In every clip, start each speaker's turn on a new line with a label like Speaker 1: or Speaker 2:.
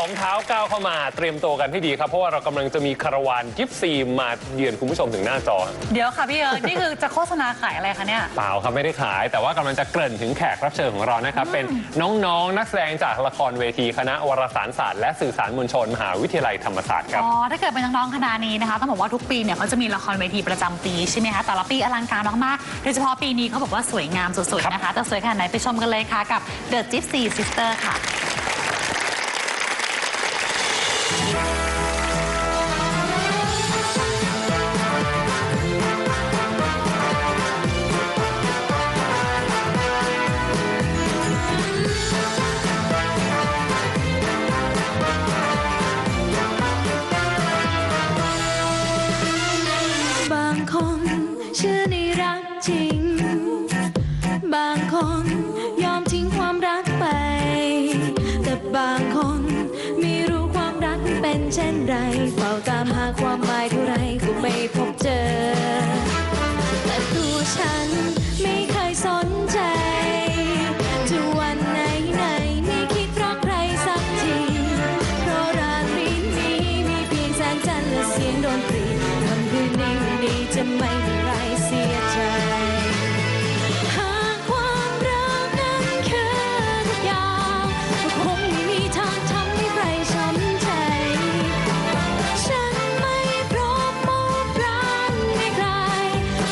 Speaker 1: สองเท้าก้าวเข้ามาเตรียมตัวกันให้ดีครับ เพราะว่าเรากำลังจะมีคาราวานยิปซีมาเยือนคุณผู้ชมถึงหน้าจอ
Speaker 2: เดี๋ยวค่ะพี่เอิร์กนี่คือจะโฆษณาขายอะไรคะเนี่ย
Speaker 1: เปล่าครับไม่ได้ขาย แต่ว่ากำลังจะเกริ่นถึงแขกรับเชิญของเรานะครับ เป็นน้องๆ นักแสดงจากละครเวทีคณะวารสารศาสตร์และสื่อสารมวลชนมหาวิทยาลัยธรรมศาสตร์ครับ
Speaker 2: อ๋อ ถ้าเกิดเป็นน้องๆคณะนี้นะคะ ต้องบอกว่าทุกปีเนี่ยเขาจะมีละครเวทีประจำปีใช่ไหมคะแต่ละปีอลังการมากๆโดยเฉพาะปีนี้เขาบอกว่าสวยงามสุดๆนะคะจะสวยขนาดไหนไปชมกันเลยค่ะกับ The Gypsy Sister ค่ะ
Speaker 3: บ เช่นไรเฝ้าตามหาความหมายเท่าไรก็ไม่พบ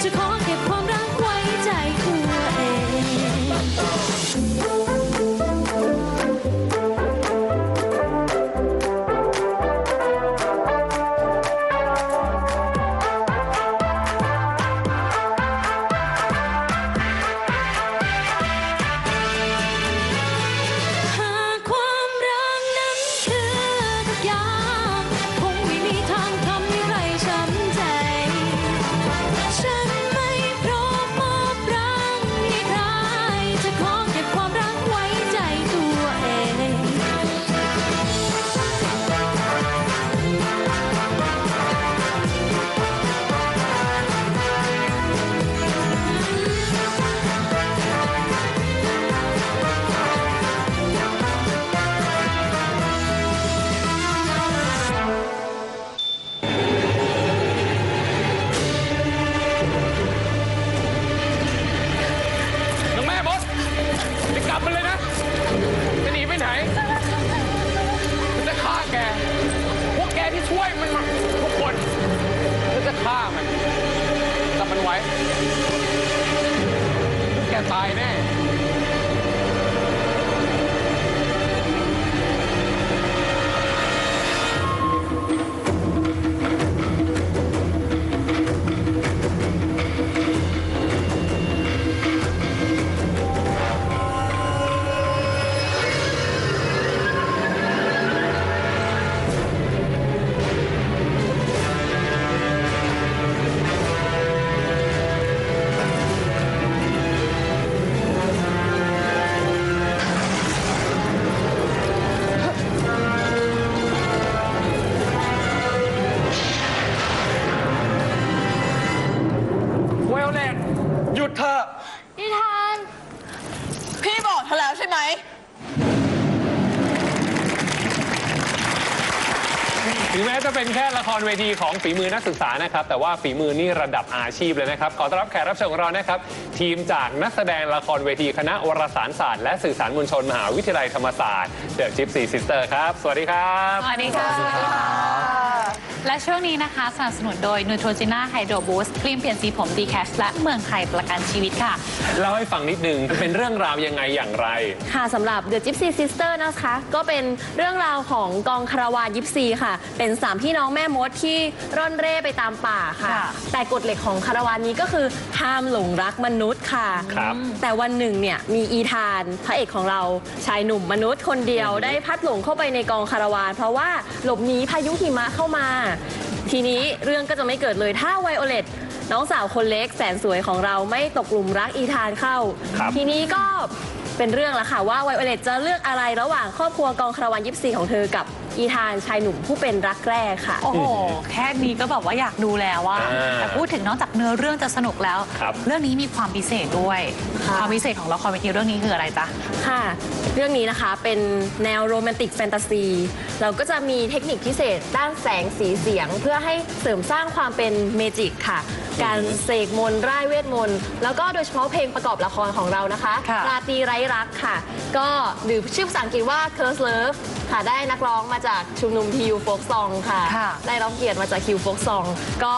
Speaker 3: จะ แกตาย
Speaker 1: แน่ ดเถอะ
Speaker 3: นิทาน
Speaker 4: พี่บอกเธอแล้วใช่ไหม
Speaker 1: ถึงแม้จะเป็นแค่ละครเวทีของฝีมือนักศึกษานะครับ แต่ว่าฝีมือนี่ระดับอาชีพเลยนะครับ ขอต้อนรับแขกรับเชิญของเรานะครับ ทีมจากนักแสดงละครเวทีคณะวารสารศาสตร์และสื่อสารมวลชนมหาวิทยาลัยธรรมศาสตร์ The Gypsy Sister ครับ สวัสดีครับ
Speaker 2: สวัสดีค่ะ และช่วงนี้นะคะสนับสนุนโดย Neutrogena Hydro Boost ครีมเปลี่ยนสีผม d c a s h และเมืองไทยประกันชีวิตค่ะ
Speaker 1: เล่าให้ฟังนิดนึงเป็นเรื่องราวยังไงอย่างไร
Speaker 5: ค่ะสำหรับ The Gypsy Sister นะคะ ก็เป็นเรื่องราวของกองคาราวานยิปซีค่ะ เป็นสามพี่น้องแม่มดที่ร่อนเร่ไปตามป่าค่ะ
Speaker 2: ค่ะ
Speaker 5: แต่กฎเหล็กของคาราวานนี้ก็คือห้ามหลงรักมนุษย์ค่ะ
Speaker 1: ครับ
Speaker 5: แต่วันหนึ่งเนี่ยมีอีธานพระเอกของเราชายหนุ่มมนุษย์คนเดียวได้พัดหลงเข้าไปในกองคาราวาน เพราะว่าหลบหนีพายุหิมะเข้ามาทีนี้เรื่องก็จะไม่เกิดเลยถ้าไวโอเลตน้องสาวคนเล็กแสนสวยของเราไม่ตกหลุมรักอีธานเข้า
Speaker 1: ครับ
Speaker 5: ทีนี้ก็เป็นเรื่องแล้วค่ะว่าไวโอเลตจะเลือกอะไรระหว่างครอบครัวกองคาราวานยิปซีของเธอกับ อีธานชายหนุ่มผู้เป็นรักแรกค่ะ
Speaker 2: โอ้โห แค่นี้ก็แบบว่าอยากดูแล้วว่า
Speaker 1: อ่า
Speaker 2: แต่พูดถึงนอกจากเนื้อเรื่องจะสนุกแล้ว
Speaker 1: ครับ
Speaker 2: เรื่องนี้มีความพิเศษด้วย
Speaker 5: ค่ะ
Speaker 2: ความพิเศษของละครเวทีเรื่องนี้คืออะไรจ๊ะ
Speaker 5: ค่ะ เรื่องนี้นะคะเป็นแนวโรแมนติกแฟนตาซี เราก็จะมีเทคนิคพิเศษด้านแสงสีเสียง เพื่อให้เสริมสร้างความเป็นเมจิกค่ะ การเสกมนต์ร่ายเวทมนต์แล้วก็โดยเฉพาะเพลงประกอบละครของเรานะคะ
Speaker 2: ค่ะ
Speaker 5: ราตรีไร้รักค่ะ ก็หรือชื่อภาษาอังกฤษว่า Curse Love ค่ะได้นักร้องมาจากชุมนุมทิวโฟกซองค่ะ
Speaker 2: ค่ะ
Speaker 5: ได้รับเกียรติมาจากคิวโฟกซองก็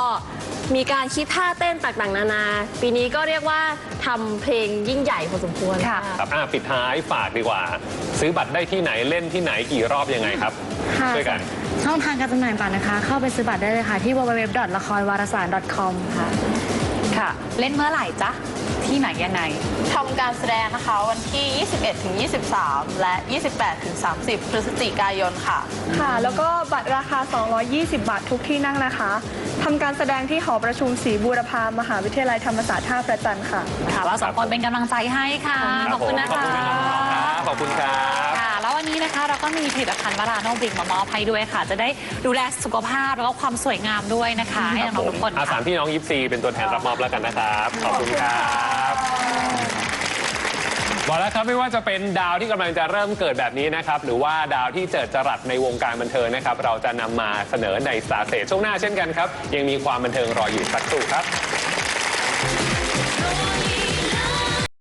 Speaker 5: มีการคิดท่าเต้นต่างๆ นานา ปีนี้ก็เรียกว่าทำเพลงยิ่งใหญ่พอสมควร
Speaker 2: ค่ะ
Speaker 1: ครับอะปิดท้ายฝากดีกว่า ซื้อบัตรได้ที่ไหนเล่นที่ไหนกี่รอบยังไงครับ
Speaker 6: ค่ะ
Speaker 1: ช่วยกัน
Speaker 6: ช่องทางการจำหน่ายบัตรนะคะ เข้าไปซื้อบัตรได้เลยค่ะ ที่ www. ละครวารสาร .com ค่ะ
Speaker 2: ค่ะ เล่นเมื่อไหร่จ๊ะ ที่ไหนยังไง
Speaker 4: ทำการแสดงนะคะวันที่ 21 ถึง 23 และ 28 ถึง 30 พฤศจิกายนค่ะ
Speaker 7: ค่ะ แล้วก็บัตรราคา 220 บาททุกที่นั่งนะคะ ทำการแสดงที่หอประชุมศรีบูรพามหาวิทยาลัยธรรมศาสตร์ท่าพระจันทร์ค่ะ
Speaker 2: ค่ะเราสองคนเป็นกำลังใจให้ค่ะ ขอบคุณนะ
Speaker 1: ขอบ
Speaker 2: คะ
Speaker 1: คุณนะครับ ขอบคุณครับ
Speaker 2: ค่ะ แล้ววันนี้นะคะเราก็มีผลิตภัณฑ์วาราโนบริงมามอบให้ด้วยค่ะ จะได้ดูแลสุขภาพแล้วก็ความสวยงามด้วยนะคะให้น้องๆทุกคน
Speaker 1: อาสา
Speaker 2: ค่ะ
Speaker 1: มพี่น้องยิปซีเป็นตัวแทนรับมอบแล้วกันนะครับ ขอบคุณครับบอกแล้วครับไม่ว่าจะเป็นดาวที่กำลังจะเริ่มเกิดแบบนี้นะครับหรือว่าดาวที่เจิดจรัสในวงการบันเทิงนะครับ เราจะนำมาเสนอในสตาร์เตช่วงหน้าเช่นกันครับ ยังมีความบันเทิงรออยู่สักครู่ครับ